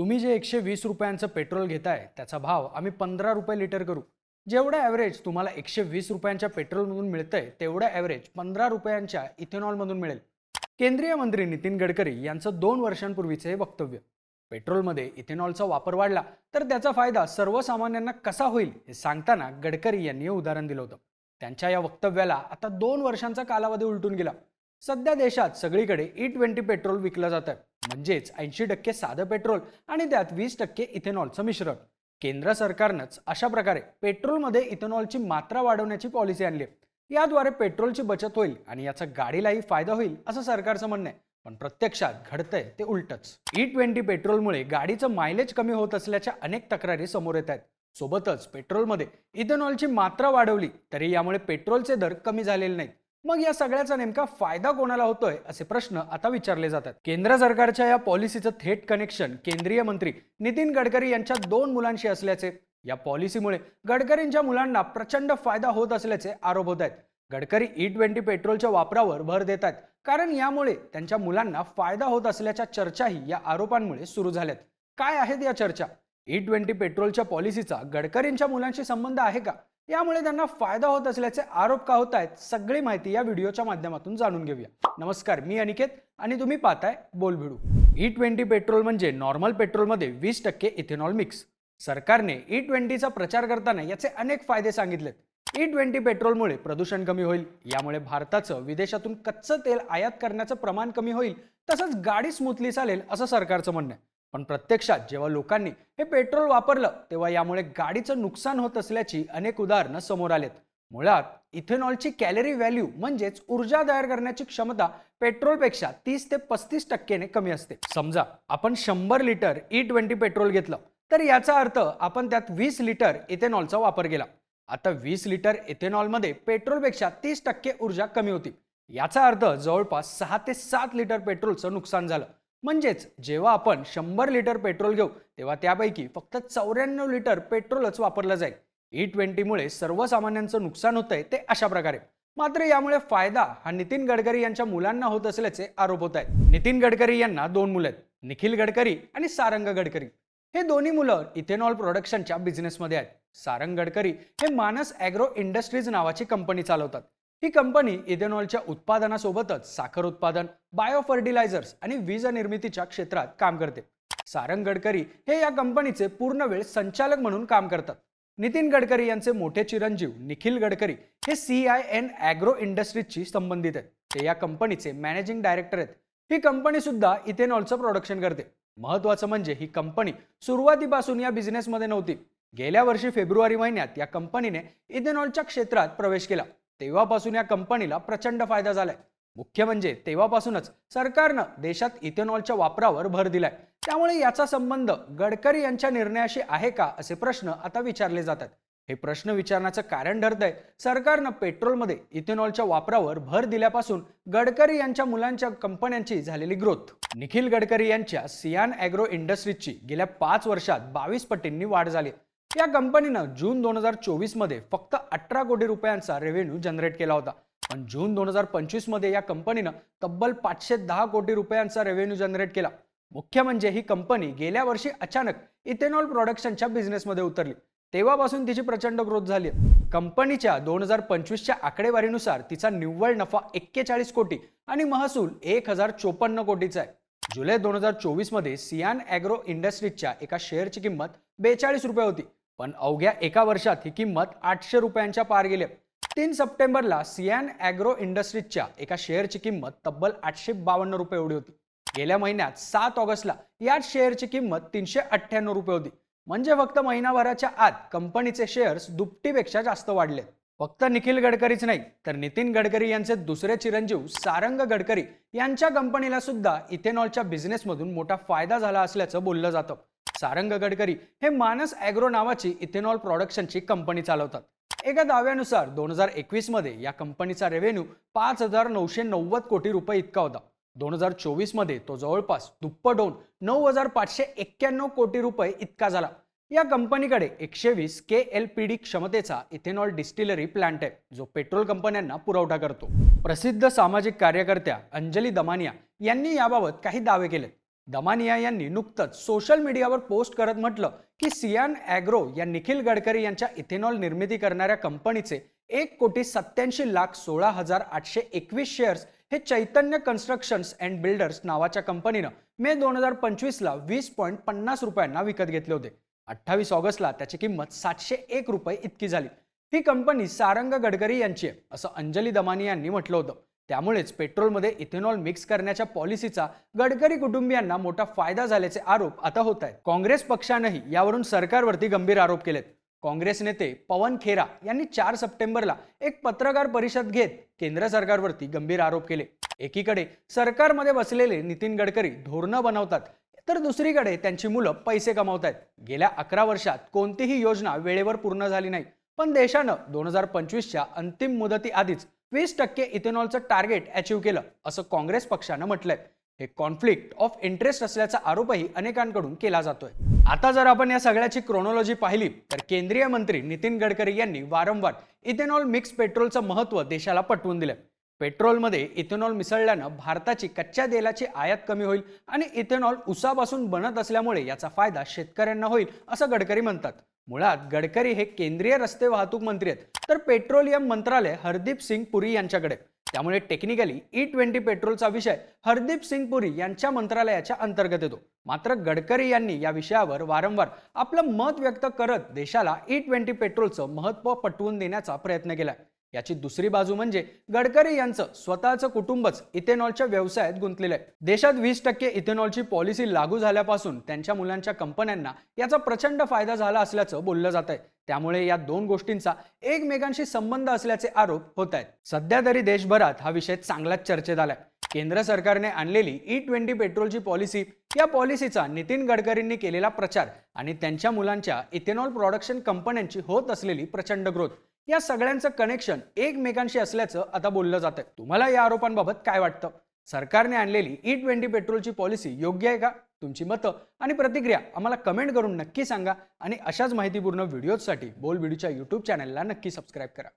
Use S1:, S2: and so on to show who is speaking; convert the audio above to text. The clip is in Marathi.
S1: तुम्ही जे एकशे वीस रुपयांचं पेट्रोल घेताय त्याचा भाव आम्ही पंधरा रुपये लिटर करू. जेवढं ॲव्हरेज तुम्हाला एकशे वीस रुपयांच्या पेट्रोलमधून मिळतंय तेवढं ॲव्हरेज पंधरा रुपयांच्या इथेनॉलमधून मिळेल. केंद्रीय मंत्री नितीन गडकरी यांचं दोन वर्षांपूर्वीचे हे वक्तव्य. पेट्रोलमध्ये इथेनॉलचा वापर वाढला तर त्याचा फायदा सर्वसामान्यांना कसा होईल हे सांगताना गडकरी यांनी हे उदाहरण दिलं होतं. त्यांच्या या वक्तव्याला आता दोन वर्षांचा कालावधी उलटून गेला. सध्या देशात सगळीकडे ई ट्वेंटी पेट्रोल विकलं जातं म्हणजेच ऐंशी टक्के साधं पेट्रोल आणि त्यात वीस टक्के इथेनॉलचं मिश्रण. केंद्र सरकारनंच अशा प्रकारे पेट्रोलमध्ये इथेनॉलची मात्रा वाढवण्याची पॉलिसी आणली आहे. याद्वारे पेट्रोलची बचत होईल आणि याचा गाडीलाही फायदा होईल असं सरकारचं म्हणणं आहे. पण प्रत्यक्षात घडतंय ते उलटच. ई ट्वेंटी पेट्रोलमुळे गाडीचं मायलेज कमी होत असल्याच्या अनेक तक्रारी समोर येत आहेत. सोबतच पेट्रोलमध्ये इथेनॉलची मात्रा वाढवली तरी यामुळे पेट्रोलचे दर कमी झालेले नाहीत. मग या सगळ्याचा नेमका फायदा कोणाला होतोय असे प्रश्न आता विचारले जातात. केंद्र सरकारच्या या पॉलिसीचं थेट कनेक्शन केंद्रीय मंत्री नितीन गडकरी यांच्या दोन मुलांशी असल्याचे या पॉलिसीमुळे गडकरींच्या मुलांना प्रचंड फायदा होत असल्याचे आरोप होत आहेत. गडकरी e ई ट्वेंटी पेट्रोलच्या वापरावर भर देत आहेत कारण यामुळे त्यांच्या मुलांना फायदा होत असल्याच्या चर्चाही या आरोपांमुळे सुरू झाल्यात. काय आहेत या चर्चा? E ई ट्वेंटी पेट्रोलच्या पॉलिसीचा गडकरींच्या मुलांशी संबंध आहे का? यामुळे त्यांना फायदा होत असल्याचे आरोप का होत आहेत सगळी माहिती या व्हिडिओच्या माध्यमातून जाणून घेऊया. नमस्कार मी अनिकेत आणि तुम्ही पाहताय BolBhidu E e twenty petrol म्हणजे नॉर्मल पेट्रोलमध्ये वीस टक्के इथेनॉल मिक्स. सरकारने e ई ट्वेंटीचा प्रचार करताना याचे अनेक फायदे सांगितलेत. E ई ट्वेंटी पेट्रोलमुळे प्रदूषण कमी होईल यामुळे भारताचं विदेशातून कच्चं तेल आयात करण्याचं प्रमाण कमी होईल तसंच गाडी स्मूथली चालेल असं सरकारचं म्हणणं आहे. पण प्रत्यक्षात जेव्हा लोकांनी हे पेट्रोल वापरलं तेव्हा यामुळे गाडीचं नुकसान होत असल्याची अनेक उदाहरणं समोर आलेत. मुळात इथेनॉलची कॅलरी व्हॅल्यू म्हणजेच ऊर्जा तयार करण्याची क्षमता पेट्रोलपेक्षा तीस ते पस्तीस टक्क्याने कमी असते. समजा आपण शंभर लिटर ई ट्वेंटी पेट्रोल घेतलं तर याचा अर्थ आपण त्यात वीस लिटर इथेनॉलचा वापर केला. आता वीस लिटर इथेनॉलमध्ये पेट्रोलपेक्षा तीस टक्के ऊर्जा कमी होती. याचा अर्थ जवळपास सहा ते सात लिटर पेट्रोलचं नुकसान झालं. म्हणजेच जेव्हा आपण शंभर लिटर पेट्रोल घेऊ तेव्हा त्यापैकी फक्त चौऱ्याण्णव लिटर पेट्रोलच वापरलं जाईल. E ई ट्वेंटीमुळे सर्वसामान्यांचं नुकसान होतंय ते अशा प्रकारे. मात्र यामुळे फायदा हा नितीन गडकरी यांच्या मुलांना होत असल्याचे आरोप होत आहेत. नितीन गडकरी यांना दोन मुलं आहेत. निखिल गडकरी आणि सारंग गडकरी. हे दोन्ही मुलं इथेनॉल प्रोडक्शनच्या बिझनेसमध्ये आहेत. सारंग गडकरी हे मानस ॲग्रो इंडस्ट्रीज नावाची कंपनी चालवतात. ही कंपनी इथेनॉलच्या उत्पादनासोबतच साखर उत्पादन बायो फर्टिलायझर्स आणि वीज निर्मितीच्या क्षेत्रात काम करते. सारंग गडकरी हे या कंपनीचे पूर्ण वेळ संचालक म्हणून काम करतात. नितीन गडकरी यांचे मोठे चिरंजीव निखिल गडकरी हे सी आय एन ॲग्रो इंडस्ट्रीजशी संबंधित आहेत. ते या कंपनीचे मॅनेजिंग डायरेक्टर आहेत. ही कंपनी सुद्धा इथेनॉलचं प्रोडक्शन करते. महत्वाचं म्हणजे ही कंपनी सुरुवातीपासून या बिझनेसमध्ये नव्हती. गेल्या वर्षी फेब्रुवारी महिन्यात या कंपनीने इथेनॉलच्या क्षेत्रात प्रवेश केला. तेव्हापासून या कंपनीला प्रचंड फायदा झालाय. मुख्य म्हणजे तेव्हापासूनच सरकारनं देशात इथेनॉलच्या वापरावर भर दिलाय. त्यामुळे याचा संबंध गडकरी यांच्या निर्णयाशी आहे का असे प्रश्न आता विचारले जातात. हे प्रश्न विचारण्याचं कारण ठरतंय. सरकारनं पेट्रोलमध्ये इथेनॉलच्या वापरावर भर दिल्यापासून गडकरी यांच्या मुलांच्या कंपन्यांची झालेली ग्रोथ. निखिल गडकरी यांच्या सियान ॲग्रो इंडस्ट्रीजची गेल्या पाच वर्षात बावीस पटींनी वाढ झाली या कंपनीनं जून दोन हजार चोवीसमध्ये फक्त अठरा कोटी रुपयांचा रेव्हेन्यू जनरेट केला होता. पण जून दोन हजार पंचवीसमध्ये या कंपनीनं तब्बल पाचशे दहा कोटी रुपयांचा रेव्हेन्यू जनरेट केला. मुख्य म्हणजे ही कंपनी गेल्या वर्षी अचानक इथेनॉल प्रोडक्शनच्या बिझनेसमध्ये उतरली. तेव्हापासून तिची प्रचंड ग्रोथ झाली कंपनीच्या दोन हजार पंचवीसच्या आकडेवारीनुसार तिचा निव्वळ नफा एक्केचाळीस कोटी आणि महसूल एक हजार चोपन्न कोटीचा आहे. जुलै दोन हजार चोवीसमध्ये सियान ॲग्रो इंडस्ट्रीजच्या एका शेअरची किंमत बेचाळीस रुपये होती. पण अवघ्या एका वर्षात ही किंमत आठशे रुपयांच्या पार गेली. तीन सप्टेंबरला सियान ॲग्रो इंडस्ट्रीजच्या एका शेअरची किंमत तब्बल आठशे बावन्न रुपये एवढी होती. गेल्या महिन्यात सात ऑगस्टला याच शेअरची किंमत तीनशे अठ्ठ्याण्णव रुपये होती. म्हणजे फक्त महिनाभराच्या आत कंपनीचे शेअर्स दुपटीपेक्षा जास्त वाढले. फक्त निखिल गडकरीच नाही तर नितीन गडकरी यांचे दुसरे चिरंजीव सारंग गडकरी यांच्या कंपनीला सुद्धा इथेनॉलच्या बिझनेसमधून मोठा फायदा झाला असल्याचं बोललं जातं. सारंग गडकरी हे मानस ॲग्रो नावाची इथेनॉल प्रोडक्शनची कंपनी चालवतात. एका दाव्यानुसार दोन हजार एकवीसमध्ये या कंपनीचा रेव्हेन्यू पाच हजार नऊशे नव्वद कोटी रुपये इतका होता. दोन हजार चोवीसमध्ये तो जवळपास दुप्पट होऊन नऊ हजार पाचशे एक्क्याण्णव कोटी रुपये इतका झाला. या कंपनीकडे एकशे वीस के एल पी डी क्षमतेचा इथेनॉल डिस्टिलरी प्लांट आहे जो पेट्रोल कंपन्यांना पुरवठा करतो. प्रसिद्ध सामाजिक कार्यकर्त्या अंजली दमानिया यांनी याबाबत काही दावे केलेत. दमानिया यांनी नुकतंच सोशल मीडियावर पोस्ट करत म्हटलं की सियान ॲग्रो या निखिल गडकरी यांच्या इथेनॉल निर्मिती करणाऱ्या कंपनीचे एक कोटी सत्याऐंशी लाख सोळा हजार आठशे एकवीस शेअर्स हे चैतन्य कन्स्ट्रक्शन्स अँड बिल्डर्स नावाच्या कंपनीनं मे दोन हजार पंचवीसला वीस पॉईंट पन्नास रुपयांना विकत घेतले होते. अठ्ठावीस ऑगस्टला त्याची किंमत सातशे एक रुपये इतकी झाली. ही कंपनी सारंग गडकरी यांची आहे असं अंजली दमानी यांनी म्हटलं होतं. त्यामुळेच पेट्रोलमध्ये इथेनॉल मिक्स करण्याच्या पॉलिसीचा गडकरी कुटुंबियांना मोठा फायदा झाल्याचे आरोप आता होत आहेत काँग्रेस पक्षानंही यावरून सरकारवरती गंभीर आरोप केलेत. काँग्रेस नेते पवन खेरा यांनी चार सप्टेंबरला एक पत्रकार परिषद घेत केंद्र सरकारवरती गंभीर आरोप केले. एकीकडे सरकारमध्ये बसलेले नितीन गडकरी धोरणं बनवतात तर दुसरीकडे त्यांची मुलं पैसे कमावत आहेत गेल्या अकरा वर्षात कोणतीही योजना वेळेवर पूर्ण झाली नाही पण देशानं दोन हजार पंचवीसच्या अंतिम मुदती आधीच वीस टक्के इथेनॉलचं टार्गेट अचीव्ह केलं असं काँग्रेस पक्षानं म्हटलंय. हे कॉन्फ्लिक्ट ऑफ इंटरेस्ट असल्याचा आरोपही अनेकांकडून केला जातोय. आता जर आपण या सगळ्याची क्रोनॉलॉजी पाहिली तर केंद्रीय मंत्री नितीन गडकरी यांनी वारंवार इथेनॉल मिक्स पेट्रोलचं महत्त्व देशाला पटवून दिलं पेट्रोलमध्ये इथेनॉल मिसळल्यानं भारताची कच्च्या तेलाची आयात कमी होईल आणि इथेनॉल उसापासून बनत असल्यामुळे याचा फायदा शेतकऱ्यांना होईल असं गडकरी म्हणतात. मुळात गडकरी हे केंद्रीय रस्ते वाहतूक मंत्री आहेत. तर पेट्रोलियम मंत्रालय हरदीप सिंग पुरी यांच्याकडे. त्यामुळे टेक्निकली ई ट्वेंटी पेट्रोलचा विषय हरदीप सिंग पुरी यांच्या मंत्रालयाच्या अंतर्गत येतो. मात्र गडकरी यांनी या विषयावर वारंवार आपलं मत व्यक्त करत देशाला e ई ट्वेंटी पेट्रोलचं महत्त्व पटवून देण्याचा प्रयत्न केलाय. याची दुसरी बाजू म्हणजे गडकरी यांचं स्वतःचं कुटुंबच इथेनॉलच्या व्यवसायात गुंतलेलं आहे. देशात वीस टक्के इथेनॉलची पॉलिसी लागू झाल्यापासून त्यांच्या मुलांच्या कंपन्यांना याचा प्रचंड फायदा झाला असल्याचं बोललं जात आहे त्यामुळे या दोन गोष्टींचा एकमेकांशी संबंध असल्याचे आरोप होत आहेत. सध्या तरी देशभरात हा विषय चांगलाच चर्चेत आलाय. केंद्र सरकारने आणलेली ई ट्वेंटी पेट्रोलची पॉलिसी या पॉलिसीचा नितीन गडकरींनी केलेला प्रचार आणि त्यांच्या मुलांच्या इथेनॉल प्रोडक्शन कंपन्यांची होत असलेली प्रचंड ग्रोथ. या सगळ्यांचं कनेक्शन एकमेकांशी असल्याचं आता बोललं जातं तुम्हाला या आरोपांबाबत काय वाटतं? सरकारने आणलेली e ई ट्वेंटी पेट्रोलची पॉलिसी योग्य आहे का? तुमची मतं आणि प्रतिक्रिया आम्हाला कमेंट करून नक्की सांगा आणि अशाच माहितीपूर्ण व्हिडिओजसाठी बोल व्हिडिओच्या यूट्यूब चॅनलला नक्की सबस्क्राईब करा.